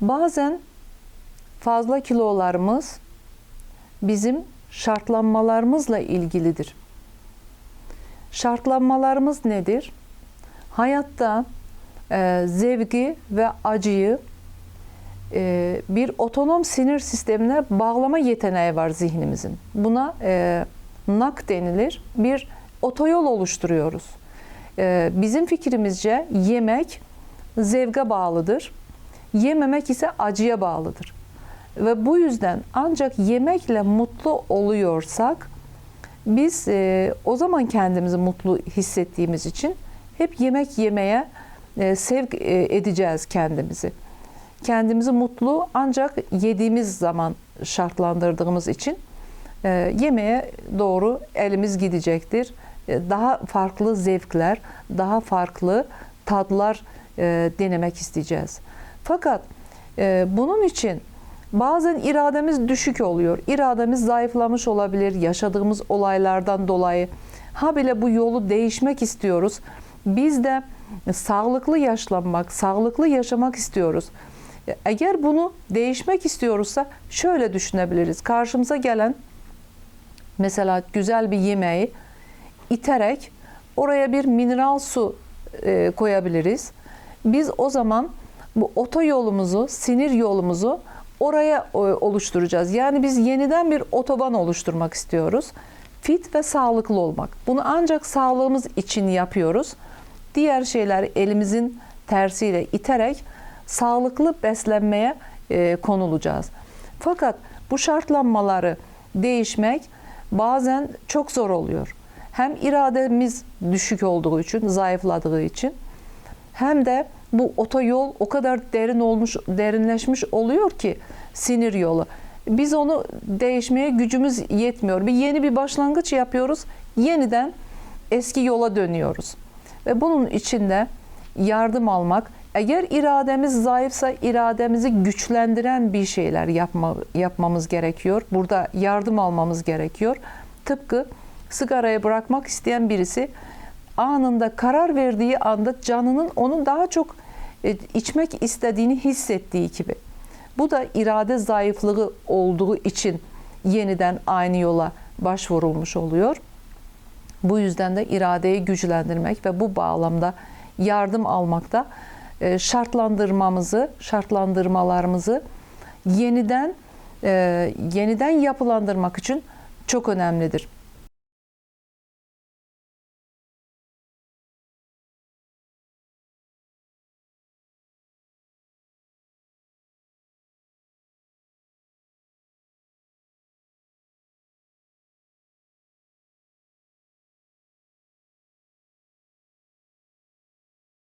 Bazen fazla kilolarımız bizim şartlanmalarımızla ilgilidir. Şartlanmalarımız nedir? Hayatta e, zevki ve acıyı e, bir otonom sinir sistemine bağlama yeteneği var zihnimizin. Buna e, nak denilir. Bir otoyol oluşturuyoruz. E, bizim fikrimizce yemek zevke bağlıdır. Yememek ise acıya bağlıdır. Ve bu yüzden ancak yemekle mutlu oluyorsak biz e, o zaman kendimizi mutlu hissettiğimiz için hep yemek yemeye e, sevk e, edeceğiz kendimizi. Kendimizi mutlu ancak yediğimiz zaman şartlandırdığımız için e, yemeğe doğru elimiz gidecektir. E, daha farklı zevkler, daha farklı tatlar e, denemek isteyeceğiz. Fakat e, bunun için bazen irademiz düşük oluyor. İrademiz zayıflamış olabilir yaşadığımız olaylardan dolayı. Ha bile bu yolu değişmek istiyoruz. Biz de sağlıklı yaşlanmak, sağlıklı yaşamak istiyoruz. Eğer bunu değişmek istiyoruzsa şöyle düşünebiliriz. Karşımıza gelen mesela güzel bir yemeği iterek oraya bir mineral su e, koyabiliriz. Biz o zaman bu otoyolumuzu, sinir yolumuzu oraya e, oluşturacağız. Yani biz yeniden bir otoban oluşturmak istiyoruz. Fit ve sağlıklı olmak. Bunu ancak sağlığımız için yapıyoruz. Diğer şeyler elimizin tersiyle iterek sağlıklı beslenmeye e, konulacağız. Fakat bu şartlanmaları değişmek bazen çok zor oluyor. Hem irademiz düşük olduğu için, zayıfladığı için hem de bu otoyol o kadar derin olmuş, derinleşmiş oluyor ki sinir yolu. Biz onu değişmeye gücümüz yetmiyor. Bir yeni bir başlangıç yapıyoruz. Yeniden eski yola dönüyoruz. Ve bunun içinde yardım almak, eğer irademiz zayıfsa irademizi güçlendiren bir şeyler yapma, yapmamız gerekiyor. Burada yardım almamız gerekiyor. Tıpkı sigarayı bırakmak isteyen birisi anında karar verdiği anda canının onu daha çok e, içmek istediğini hissettiği gibi. Bu da irade zayıflığı olduğu için yeniden aynı yola başvurulmuş oluyor. Bu yüzden de iradeyi güçlendirmek ve bu bağlamda yardım almakta e, şartlandırmamızı, şartlandırmalarımızı yeniden e, yeniden yapılandırmak için çok önemlidir.